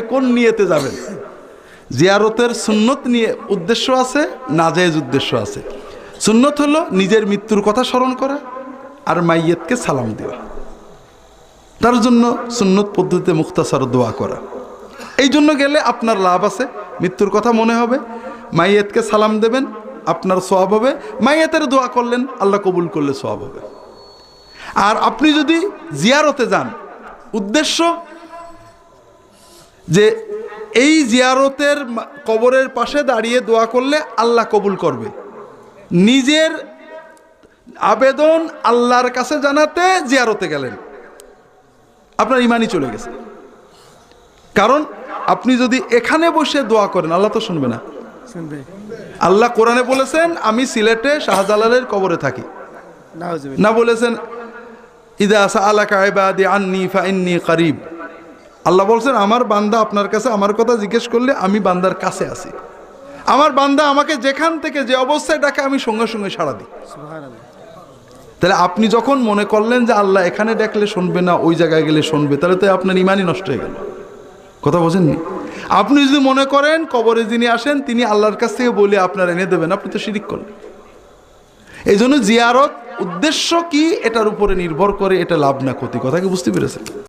কোন নিয়েতে যাবেন? জিয়ারতের সুন্নত নিয়ে উদ্দেশ্য আছে নাজায়েজ উদ্দেশ্য আছে? সুন্নত হলো নিজের মৃত্যুর কথা স্মরণ করা আর মাইয়েতকে সালাম দেওয়া। তার জন্য সুন্নত পদ্ধতিতে মুক্তাসার দোয়া করা। এই জন্য গেলে আপনার লাভ আছে, মৃত্যুর কথা মনে হবে, মাইয়েতকে সালাম দেবেন, আপনার সোয়াব হবে। মাইয়েতের দোয়া করলেন, আল্লাহ কবুল করলে সোয়াব হবে। আর আপনি যদি জিয়ারতে যান, উদ্দেশ্য যে এই জিয়ারতের কবরের পাশে দাঁড়িয়ে দোয়া করলে আল্লাহ কবুল করবে। নিজের আবেদন আল্লাহর কাছে জানাতে জিয়ারতে গেলেন। আপনার ইমানই চলে গেছে। কারণ আপনি যদি এখানে বসে দোয়া করেন আল্লাহ তো শুনবে না। আল্লাহ কোরআনে বলেছেন আমি সিলেটে শাহজালালের কবরে থাকি। না বলেছেন ইদা আসা আল্লাহ কায়বাদি আন্নি ফা ইন্নি করিব। আল্লাহ বলছেন আমার বান্দা আপনার কাছে আমার কথা জিজ্ঞেস করলে আমি বান্দার কাছে আছি। আমার বান্দা আমাকে যেখান থেকে যে অবস্থায় ডাকে আমি সঙ্গে সঙ্গে সাড়া দিই। তাহলে আপনি যখন মনে করলেন যে আল্লাহ এখানে ডাকলে শুনবে না ওই জায়গায় গেলে শুনবে তাহলে তো আপনার ইমানই নষ্ট হয়ে গেল। কথা বোঝেননি? আপনি যদি মনে করেন কবরে যিনি আসেন তিনি আল্লাহর কাছ থেকে বলে আপনার এনে দেবেন আপনি তো শিরিক করলেন। এই জন্য জিয়ারত উদ্দেশ্য কি? এটার উপরে নির্ভর করে এটা লাভ না ক্ষতি। কথা কি বুঝতে পেরেছেন?